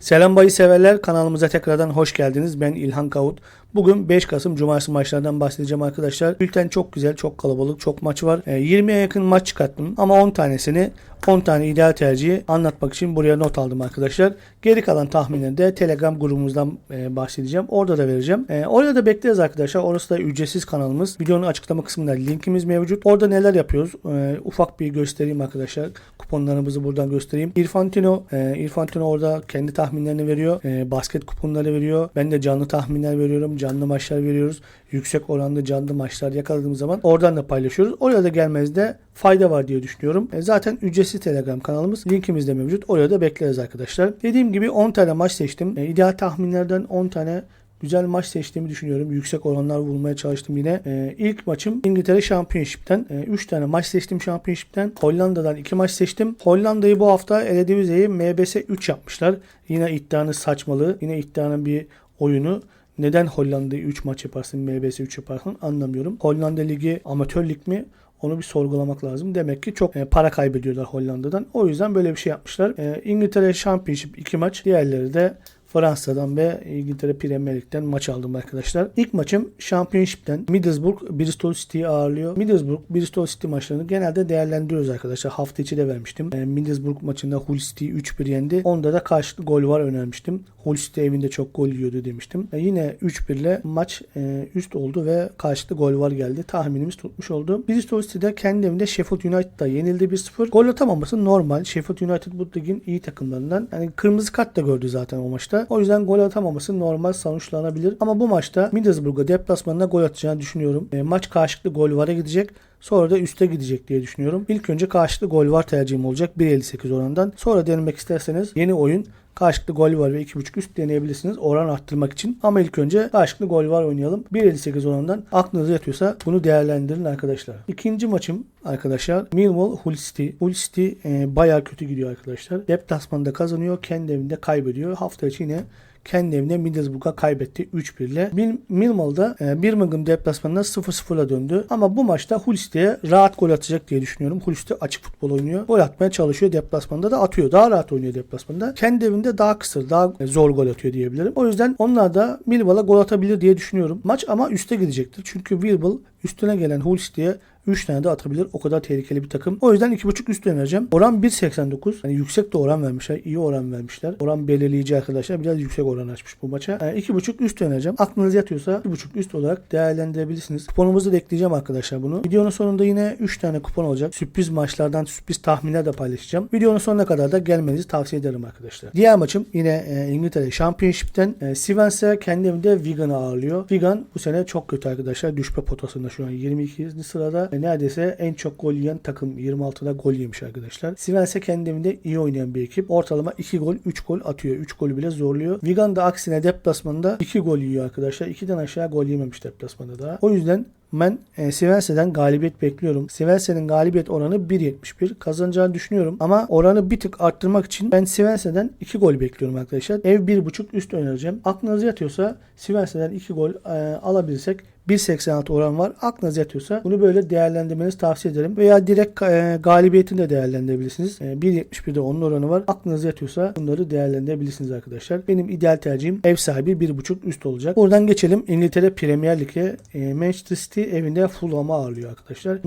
Selam bayı severler kanalımıza tekrardan hoş geldiniz. Ben İlhan Kavut. Bugün 5 Kasım Cumartesi maçlardan bahsedeceğim arkadaşlar. Bülten çok güzel, çok kalabalık, çok maç var. E, 20'ye yakın maç çıkarttım ama 10 tanesini 10 tane ideal tercihi anlatmak için buraya not aldım arkadaşlar. Geri kalan tahminleri de Telegram grubumuzdan e, bahsedeceğim. Orada da vereceğim. E, orada da bekleriz arkadaşlar. Orası da ücretsiz kanalımız. Videonun açıklama kısmında linkimiz mevcut. Orada neler yapıyoruz? E, ufak bir göstereyim arkadaşlar. Kuponlarımızı buradan göstereyim. İrfantino, İrfantino orada kendi tahminlerini veriyor. E, basket kuponları veriyor. Ben de canlı tahminler veriyorum. Canlı maçlar veriyoruz. Yüksek oranlı canlı maçlar yakaladığımız zaman oradan da paylaşıyoruz. Oraya da gelmezde fayda var diye düşünüyorum. E, zaten ücretsiz Telegram kanalımız linkimiz de mevcut. Oraya da bekleriz arkadaşlar. Dediğim gibi 10 tane maç seçtim. E, ideal tahminlerden 10 tane güzel maç seçtiğimi düşünüyorum. Yüksek oranlar bulmaya çalıştım yine. Ee, ilk maçım İngiltere Championship'ten. 3 tane maç seçtim Championship'ten. Hollanda'dan 2 maç seçtim. Hollanda'yı bu hafta Eredivisie'yi MBS 3 yapmışlar. Yine iddianın saçmalığı. Yine iddianın bir oyunu. Neden Hollanda'yı 3 maç yaparsın, MBS 3 yaparsın anlamıyorum. Hollanda Ligi amatör lig mi? Onu bir sorgulamak lazım. Demek ki çok e, para kaybediyorlar Hollanda'dan. O yüzden böyle bir şey yapmışlar. E, İngiltere Championship 2 maç. Diğerleri de Fransa'dan ve İngiltere Premier Lig'den maç aldım arkadaşlar. İlk maçım Championship'ten Middlesbrough Bristol City'yi ağırlıyor. Middlesbrough Bristol City maçlarını genelde değerlendiriyoruz arkadaşlar. Hafta içi de vermiştim. E, Middlesbrough maçında Hull City 3-1 yendi. Onda da karşılıklı gol var önermiştim. Hull City evinde çok gol yiyordu demiştim. E, yine 3-1 ile maç e, üst oldu ve karşılıklı gol var geldi. Tahminimiz tutmuş oldu. Bristol City'de kendi evinde Sheffield United'da yenildi 1-0. Gol atamaması normal. Sheffield United bu ligin iyi takımlarından. Yani kırmızı kart da gördü zaten o maçta. O yüzden gol atamaması normal sonuçlanabilir. Ama bu maçta Middlesbrough'a deplasmanında gol atacağını düşünüyorum. E, maç karşılıklı gol vara gidecek. Sonra da üste gidecek diye düşünüyorum. İlk önce karşılıklı gol var tercihim olacak 1.58 oranından. Sonra denemek isterseniz yeni oyun karşılıklı gol var ve 2.5 üst deneyebilirsiniz oran arttırmak için. Ama ilk önce karşılıklı gol var oynayalım. 1.58 oranından aklınıza yatıyorsa bunu değerlendirin arkadaşlar. İkinci maçım arkadaşlar Millwall Hull City. Hull City e, bayağı kötü gidiyor arkadaşlar. Deplasmanda kazanıyor. Kendi evinde kaybediyor. Hafta içi yine kendi evinde Middlesbrough'a kaybetti 3-1 ile. Mil- Millwall'da e, Birmingham deplasmanına 0-0'la döndü. Ama bu maçta Hull City'ye rahat gol atacak diye düşünüyorum. Hull City açık futbol oynuyor. Gol atmaya çalışıyor deplasmanda da atıyor. Daha rahat oynuyor deplasmanda. Kendi evinde daha kısır, daha zor gol atıyor diyebilirim. O yüzden onlar da Millwall'a gol atabilir diye düşünüyorum. Maç ama üste gidecektir. Çünkü Millwall üstüne gelen Hull City'ye 3 tane de atabilir. O kadar tehlikeli bir takım. O yüzden 2.5 üst önereceğim. Oran 1.89. Hani yüksek de oran vermişler. iyi oran vermişler. Oran belirleyici arkadaşlar. Biraz yüksek oran açmış bu maça. Yani 2.5 üst önereceğim. Aklınız yatıyorsa 2.5 üst olarak değerlendirebilirsiniz. Kuponumuzu da ekleyeceğim arkadaşlar bunu. Videonun sonunda yine 3 tane kupon olacak. Sürpriz maçlardan sürpriz tahminler de paylaşacağım. Videonun sonuna kadar da gelmenizi tavsiye ederim arkadaşlar. Diğer maçım yine e, İngiltere Championship'ten e, Swansea kendi evinde Wigan'ı ağırlıyor. Wigan bu sene çok kötü arkadaşlar. Düşme potasında şu an 22. sırada. E, neredeyse en çok gol yiyen takım 26'da gol yemiş arkadaşlar. Swansea kendi evinde iyi oynayan bir ekip. Ortalama 2 gol 3 gol atıyor. 3 golü bile zorluyor. Wigan da aksine deplasmanda 2 gol yiyor arkadaşlar. 2'den aşağı gol yememiş deplasmanda daha. O yüzden ben e, Svense'den galibiyet bekliyorum. Svense'nin galibiyet oranı 1.71. Kazanacağını düşünüyorum. Ama oranı bir tık arttırmak için ben Svense'den 2 gol bekliyorum arkadaşlar. Ev 1.5 üst önereceğim. Aklınız yatıyorsa Svense'den 2 gol e, alabilirsek 1.86 oran var. Aklınız yatıyorsa bunu böyle değerlendirmenizi tavsiye ederim. Veya direkt e, galibiyetini de değerlendirebilirsiniz. E, 1.71'de onun oranı var. Aklınız yatıyorsa bunları değerlendirebilirsiniz arkadaşlar. Benim ideal tercihim ev sahibi 1.5 üst olacak. Buradan geçelim İngiltere Premier Lig'e. E, Manchester City evinde Fulham'ı ağırlıyor arkadaşlar.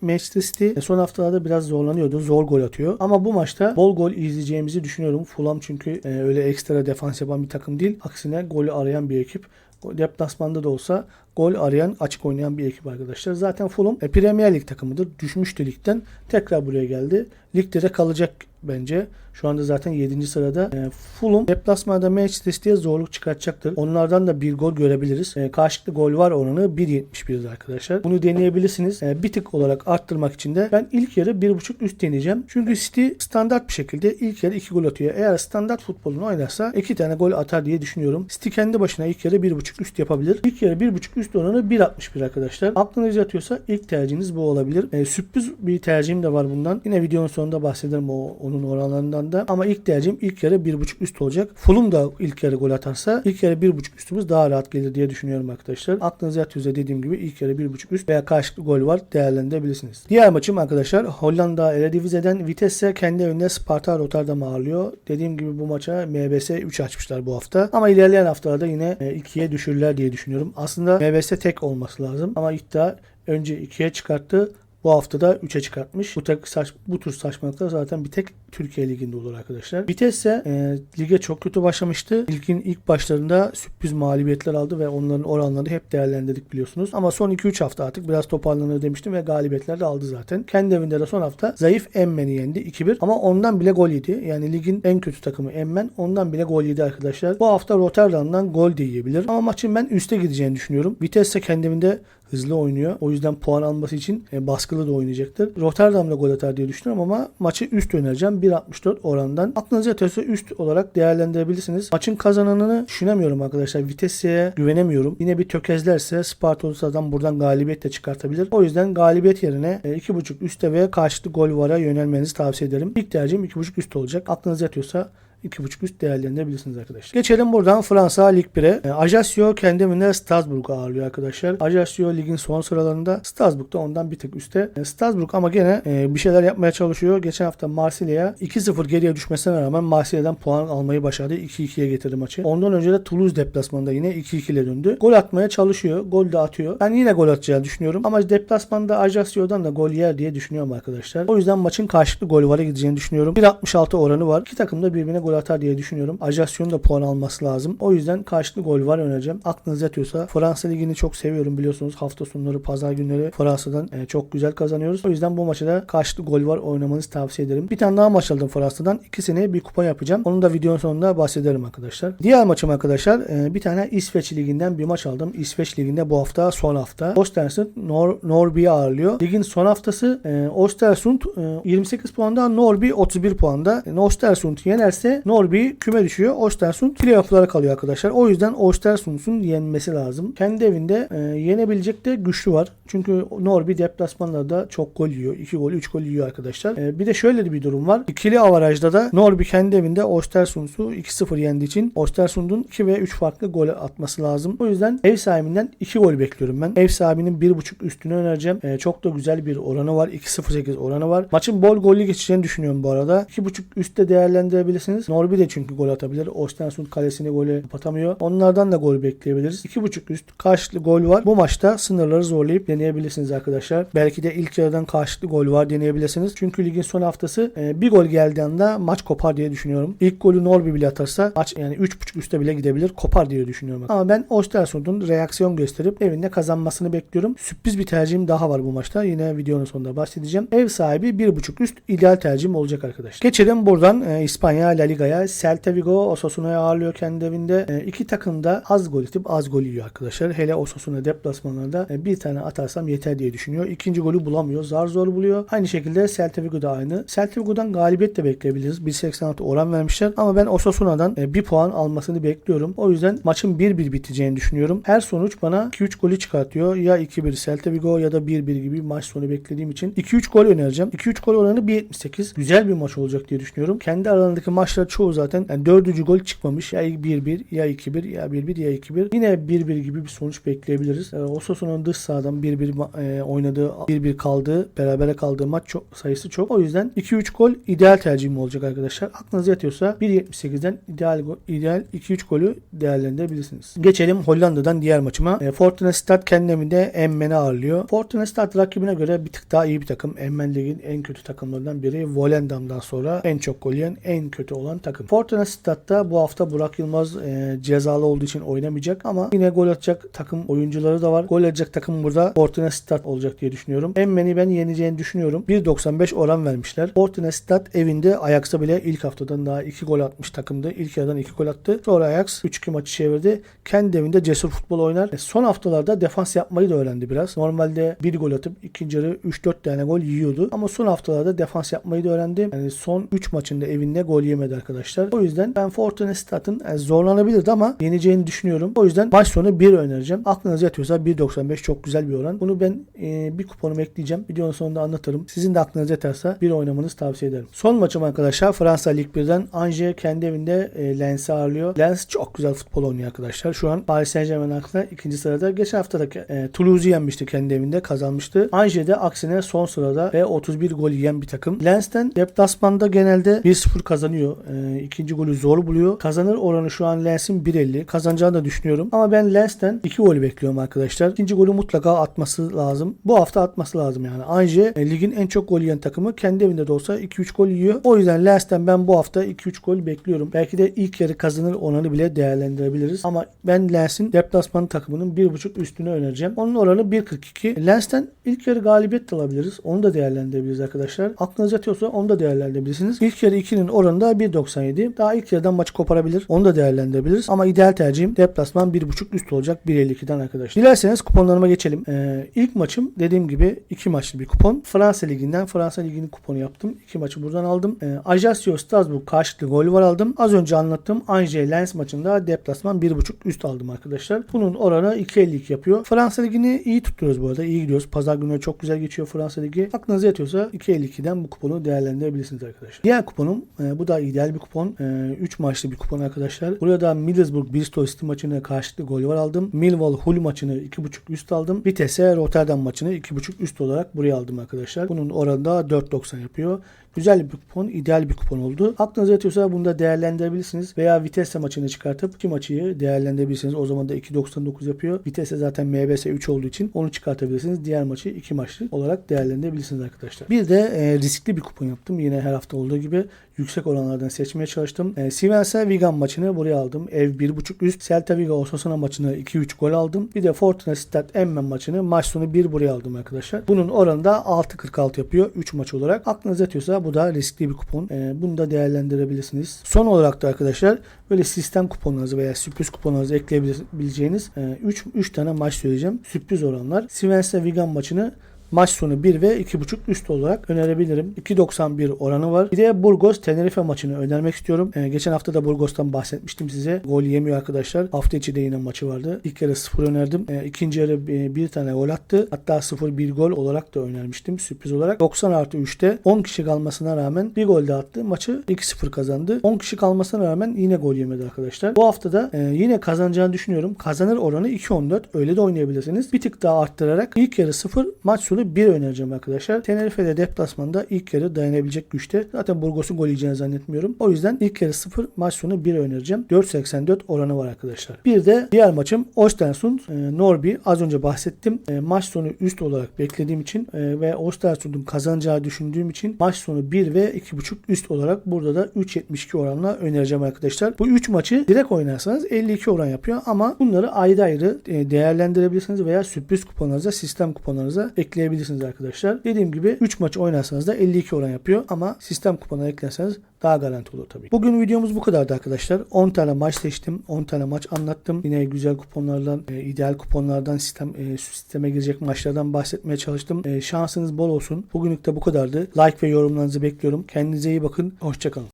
Manchester, City son haftalarda biraz zorlanıyordu. Zor gol atıyor. Ama bu maçta bol gol izleyeceğimizi düşünüyorum. Fulham çünkü e, öyle ekstra defans yapan bir takım değil. Aksine golü arayan bir ekip. Deplasmanda da olsa gol arayan, açık oynayan bir ekip arkadaşlar. Zaten Fulham e, Premier Lig takımıdır. Düşmüştü ligden. Tekrar buraya geldi. Ligde de kalacak bence. Şu anda zaten 7. sırada. E, Fulham deplasmanda Manchester City'ye zorluk çıkartacaktır. Onlardan da bir gol görebiliriz. E, karşılıklı gol var oranı 1.71'dir arkadaşlar. Bunu deneyebilirsiniz. E, bir tık olarak arttırmak için de ben ilk yarı 1.5 üst deneyeceğim. Çünkü City standart bir şekilde ilk yarı 2 gol atıyor. Eğer standart futbolunu oynarsa 2 tane gol atar diye düşünüyorum. City kendi başına ilk yarı 1.5 üst yapabilir. İlk yarı 1.5 üst oranı 1.61 arkadaşlar. Aklınız yatıyorsa ilk tercihiniz bu olabilir. E, sürpriz bir tercihim de var bundan. Yine videonun sonunda bahsederim o onun oranlarından arasında ama ilk tercihim ilk yarı 1.5 üst olacak. Fulham da ilk yarı gol atarsa ilk yarı 1.5 üstümüz daha rahat gelir diye düşünüyorum arkadaşlar. Aklınıza yatıyorsa dediğim gibi ilk yarı 1.5 üst veya karşılıklı gol var değerlendirebilirsiniz. Diğer maçım arkadaşlar Hollanda Eredivisie'den Vitesse kendi evinde Sparta Rotterdam'ı ağırlıyor. Dediğim gibi bu maça MBS 3 açmışlar bu hafta. Ama ilerleyen haftalarda yine 2'ye düşürürler diye düşünüyorum. Aslında MBS tek olması lazım ama iddia önce 2'ye çıkarttı. Bu hafta da 3'e çıkartmış. Bu, tek saç, bu tür saçmalıklar zaten bir tek Türkiye Ligi'nde olur arkadaşlar. Vitesse e, lige çok kötü başlamıştı. Ligin ilk başlarında sürpriz mağlubiyetler aldı ve onların oranlarını hep değerlendirdik biliyorsunuz. Ama son 2-3 hafta artık biraz toparlanır demiştim ve galibiyetler de aldı zaten. Kendi evinde de son hafta zayıf Emmen'i yendi 2-1 ama ondan bile gol yedi. Yani ligin en kötü takımı Emmen ondan bile gol yedi arkadaşlar. Bu hafta Rotterdam'dan gol de yiyebilir. Ama maçın ben üste gideceğini düşünüyorum. Vitesse kendi evinde hızlı oynuyor. O yüzden puan alması için e, baskılı da oynayacaktır. Rotterdam'da gol atar diye düşünüyorum ama maçı üst önereceğim. 1.64 orandan. Aklınıza yatıyorsa üst olarak değerlendirebilirsiniz. Maçın kazananını düşünemiyorum arkadaşlar. Vitesse'ye güvenemiyorum. Yine bir tökezlerse Spartolosa'dan buradan galibiyet de çıkartabilir. O yüzden galibiyet yerine e, 2.5 üste ve karşılıklı gol vara yönelmenizi tavsiye ederim. İlk tercihim 2.5 üst olacak. Aklınıza yatıyorsa 2.5 üst değerlendirebilirsiniz arkadaşlar. Geçelim buradan Fransa Lig 1'e. E, Ajaccio kendi evinde Strasbourg'u ağırlıyor arkadaşlar. Ajaccio ligin son sıralarında Strasbourg da ondan bir tık üstte. E, Strasbourg ama gene e, bir şeyler yapmaya çalışıyor. Geçen hafta Marsilya'ya 2-0 geriye düşmesine rağmen Marsilya'dan puan almayı başardı. 2-2'ye getirdi maçı. Ondan önce de Toulouse deplasmanında yine 2-2 ile döndü. Gol atmaya çalışıyor. Gol de atıyor. Ben yine gol atacağını düşünüyorum. Ama deplasmanda Ajaccio'dan da gol yer diye düşünüyorum arkadaşlar. O yüzden maçın karşılıklı gol vara gideceğini düşünüyorum. 1.66 oranı var. İki takım da birbirine gol atar diye düşünüyorum. Ajaccio'nun da puan alması lazım. O yüzden karşılıklı gol var önereceğim. Aklınız yatıyorsa Fransa Ligi'ni çok seviyorum biliyorsunuz. Hafta sonları, pazar günleri Fransa'dan e, çok güzel kazanıyoruz. O yüzden bu maçta da karşılıklı gol var oynamanızı tavsiye ederim. Bir tane daha maç aldım Fransa'dan. İkisine bir kupa yapacağım. Onun da videonun sonunda bahsederim arkadaşlar. Diğer maçım arkadaşlar e, bir tane İsveç Ligi'nden bir maç aldım. İsveç Ligi'nde bu hafta son hafta. Ostersund Nor Norby'yi ağırlıyor. Ligin son haftası e, Ostersund e, 28 puanda, Norby 31 puanda. E, Ostersund yenerse Norby küme düşüyor. Ostersund playoff'lara kalıyor arkadaşlar. O yüzden Ostersund'un yenmesi lazım. Kendi evinde e, yenebilecek de güçlü var. Çünkü Norby deplasmanlarda çok gol yiyor. 2 gol, 3 gol yiyor arkadaşlar. E, bir de şöyle de bir durum var. İkili avarajda da Norby kendi evinde Ostersund'u 2-0 yendiği için Ostersund'un 2 ve 3 farklı gol atması lazım. O yüzden ev sahibinden 2 gol bekliyorum ben. Ev sahibinin 1.5 üstünü önereceğim. E, çok da güzel bir oranı var. 2.08 oranı var. Maçın bol gollü geçeceğini düşünüyorum bu arada. 2.5 üstte değerlendirebilirsiniz. Norby de çünkü gol atabilir. Ostersund kalesini gole kapatamıyor. Onlardan da gol bekleyebiliriz. 2.5 üst karşılıklı gol var. Bu maçta sınırları zorlayıp deneyebilirsiniz arkadaşlar. Belki de ilk yarıdan karşılıklı gol var deneyebilirsiniz. Çünkü ligin son haftası e, bir gol geldiği anda maç kopar diye düşünüyorum. İlk golü Norby bile atarsa maç yani 3.5 üste bile gidebilir. Kopar diye düşünüyorum. Ama ben Ostersund'un reaksiyon gösterip evinde kazanmasını bekliyorum. Sürpriz bir tercihim daha var bu maçta. Yine videonun sonunda bahsedeceğim. Ev sahibi 1.5 üst ideal tercihim olacak arkadaşlar. Geçelim buradan e, İspanya La Liga'ya. Celta Vigo Osasuna'yı ağırlıyor kendi evinde. E, iki takım da az gol atıp az gol yiyor arkadaşlar. Hele Osasuna deplasmanlarda e, bir tane atarsam yeter diye düşünüyor. İkinci golü bulamıyor. Zar zor buluyor. Aynı şekilde Celta Vigo da aynı. Celta Vigo'dan galibiyet de bekleyebiliriz. 1.86 oran vermişler. Ama ben Osasuna'dan e, bir puan almasını bekliyorum. O yüzden maçın 1-1 biteceğini düşünüyorum. Her sonuç bana 2-3 golü çıkartıyor. Ya 2-1 Celta Vigo ya da 1-1 gibi maç sonu beklediğim için 2-3 gol önereceğim. 2-3 gol oranı 1.78. Güzel bir maç olacak diye düşünüyorum. Kendi aralarındaki maçlar çoğu zaten yani dördüncü gol çıkmamış. Ya 1-1 ya 2-1 ya 1-1 ya 2-1. Yine 1-1 gibi bir sonuç bekleyebiliriz. E, Osasuna'nın dış sahadan 1-1 e, oynadığı 1-1 kaldığı berabere kaldığı maç çok, sayısı çok. O yüzden 2-3 gol ideal tercihim olacak arkadaşlar. Aklınız yatıyorsa 1.78'den ideal go- ideal 2-3 golü değerlendirebilirsiniz. Geçelim Hollanda'dan diğer maçıma. E, Fortuna Stad kendi evinde Emmen'i ağırlıyor. Fortuna Stad rakibine göre bir tık daha iyi bir takım. Emmen Lig'in en kötü takımlarından biri. Volendam'dan sonra en çok gol yiyen en kötü olan takım. Fortuna Stad'da bu hafta Burak Yılmaz e, cezalı olduğu için oynamayacak ama yine gol atacak takım oyuncuları da var. Gol atacak takım burada Fortuna Stad olacak diye düşünüyorum. Emmen'i ben yeneceğini düşünüyorum. 1.95 oran vermişler. Fortuna Stad evinde Ajax'a bile ilk haftadan daha 2 gol atmış takımdı. İlk yarıdan 2 gol attı. Sonra Ajax 3-2 maçı çevirdi. Kendi evinde cesur futbol oynar. E, son haftalarda defans yapmayı da öğrendi biraz. Normalde bir gol atıp ikinci yarı 3-4 tane gol yiyordu. Ama son haftalarda defans yapmayı da öğrendi. Yani son 3 maçında evinde gol yemedi arkadaşlar. O yüzden ben Fortuna Stat'ın e, zorlanabilirdi ama yeneceğini düşünüyorum. O yüzden maç sonu 1 önereceğim. Aklınıza yatıyorsa 1.95 çok güzel bir oran. Bunu ben e, bir kuponuma ekleyeceğim. Videonun sonunda anlatırım. Sizin de aklınıza yatarsa bir oynamanızı tavsiye ederim. Son maçım arkadaşlar Fransa Lig 1'den Angers kendi evinde e, Lens'i ağırlıyor. Lens çok güzel futbol oynuyor arkadaşlar. Şu an Paris Saint Germain hakkında ikinci sırada. Geçen hafta da e, Toulouse'u yenmişti kendi evinde kazanmıştı. Angers de aksine son sırada ve 31 gol yiyen bir takım. Lens'ten deplasmanda genelde 1-0 kazanıyor. E, ikinci golü zor buluyor. Kazanır oranı şu an Lens'in 1.50. Kazanacağını da düşünüyorum. Ama ben Lens'ten 2 gol bekliyorum arkadaşlar. İkinci golü mutlaka atması lazım. Bu hafta atması lazım yani. Angers e, ligin en çok gol yiyen takımı. Kendi evinde de olsa 2-3 gol yiyor. O yüzden Lens'ten ben bu hafta 2-3 gol bekliyorum. Belki de ilk yarı kazanır oranı bile değerlendirebiliriz. Ama ben Lens'in deplasman takımının 1.5 üstüne önereceğim. Onun oranı 1.42. Lens'ten ilk yarı galibiyet de alabiliriz. Onu da değerlendirebiliriz arkadaşlar. Aklınız yatıyorsa onu da değerlendirebilirsiniz. İlk yarı 2'nin oranı da 1.97. Daha ilk yarıdan maçı koparabilir. Onu da değerlendirebiliriz. Ama ideal tercihim deplasman 1.5 üst olacak 1.52'den arkadaşlar. Dilerseniz kuponlarıma geçelim. Ee, ilk maçım dediğim gibi iki maçlı bir kupon. Fransa Ligi'nden Fransa Ligi'nin kuponu yaptım. İki maçı buradan aldım. Ee, Ajaccio Strasbourg karşılıklı gol var aldım. Az önce anlattığım Angers Lens maçında deplasman 1.5 üst aldım arkadaşlar. Bunun oranı 2.52 yapıyor. Fransa Ligi'ni iyi tutuyoruz bu arada. İyi gidiyoruz. Pazar günü çok güzel geçiyor Fransa Ligi. Aklınıza yatıyorsa 2.52'den bu kuponu değerlendirebilirsiniz arkadaşlar. Diğer kuponum e, bu da ideal bir kupon. 3 maçlı bir kupon arkadaşlar. Buraya da Middlesbrough Bristol City maçını karşılıklı gol var aldım. Millwall Hull maçını 2.5 üst aldım. Vitesse Rotterdam maçını 2.5 üst olarak buraya aldım arkadaşlar. Bunun oranı da 4.90 yapıyor. Güzel bir kupon, ideal bir kupon oldu. Aklınıza yatıyorsa bunu da değerlendirebilirsiniz. Veya Vitesse maçını çıkartıp iki maçı değerlendirebilirsiniz. O zaman da 2.99 yapıyor. Vitesse zaten MBS 3 olduğu için onu çıkartabilirsiniz. Diğer maçı iki maçlı olarak değerlendirebilirsiniz arkadaşlar. Bir de e, riskli bir kupon yaptım. Yine her hafta olduğu gibi yüksek oranlardan seçmeye çalıştım. E, Sivens'e Wigan maçını buraya aldım. Ev 1.5 üst. Celta Vigo Osasuna maçını 2-3 gol aldım. Bir de Fortuna Sittard Emmen maçını maç sonu 1 buraya aldım arkadaşlar. Bunun oranı da 6.46 yapıyor 3 maç olarak. Aklınıza yatıyorsa bu da riskli bir kupon. E, bunu da değerlendirebilirsiniz. Son olarak da arkadaşlar böyle sistem kuponlarınızı veya sürpriz kuponlarınızı ekleyebileceğiniz 3 3 tane maç söyleyeceğim. Sürpriz oranlar. Sivens'e Wigan maçını maç sonu 1 ve 2.5 üst olarak önerebilirim. 2.91 oranı var. Bir de Burgos Tenerife maçını önermek istiyorum. Ee, geçen hafta da Burgos'tan bahsetmiştim size. Gol yemiyor arkadaşlar. Hafta içi de yine maçı vardı. İlk yarı 0 önerdim. Ee, ikinci yarı bir, tane gol attı. Hatta 0 bir gol olarak da önermiştim sürpriz olarak. 90 artı 3'te 10 kişi kalmasına rağmen bir gol de attı. Maçı 2-0 kazandı. 10 kişi kalmasına rağmen yine gol yemedi arkadaşlar. Bu hafta da e, yine kazanacağını düşünüyorum. Kazanır oranı 2.14. Öyle de oynayabilirsiniz. Bir tık daha arttırarak ilk yarı 0 maç sonu 1 önereceğim arkadaşlar. Tenerife'de deplasmanda ilk yarı dayanabilecek güçte. Zaten Burgos'un gol yiyeceğini zannetmiyorum. O yüzden ilk yarı 0 maç sonu 1 önereceğim. 4.84 oranı var arkadaşlar. Bir de diğer maçım Ostersund e, Norby. Az önce bahsettim. E, maç sonu üst olarak beklediğim için e, ve Ostersund'un kazanacağı düşündüğüm için maç sonu 1 ve 2.5 üst olarak burada da 3.72 oranla önereceğim arkadaşlar. Bu 3 maçı direkt oynarsanız 52 oran yapıyor ama bunları ayrı ayrı e, değerlendirebilirsiniz veya sürpriz kuponlarınıza, sistem kuponlarınıza ekleyebilirsiniz arkadaşlar. Dediğim gibi 3 maç oynarsanız da 52 oran yapıyor ama sistem kupona eklerseniz daha garanti olur tabii. Bugün videomuz bu kadardı arkadaşlar. 10 tane maç seçtim. 10 tane maç anlattım. Yine güzel kuponlardan, e, ideal kuponlardan, sistem e, sisteme girecek maçlardan bahsetmeye çalıştım. E, şansınız bol olsun. Bugünlük de bu kadardı. Like ve yorumlarınızı bekliyorum. Kendinize iyi bakın. Hoşçakalın.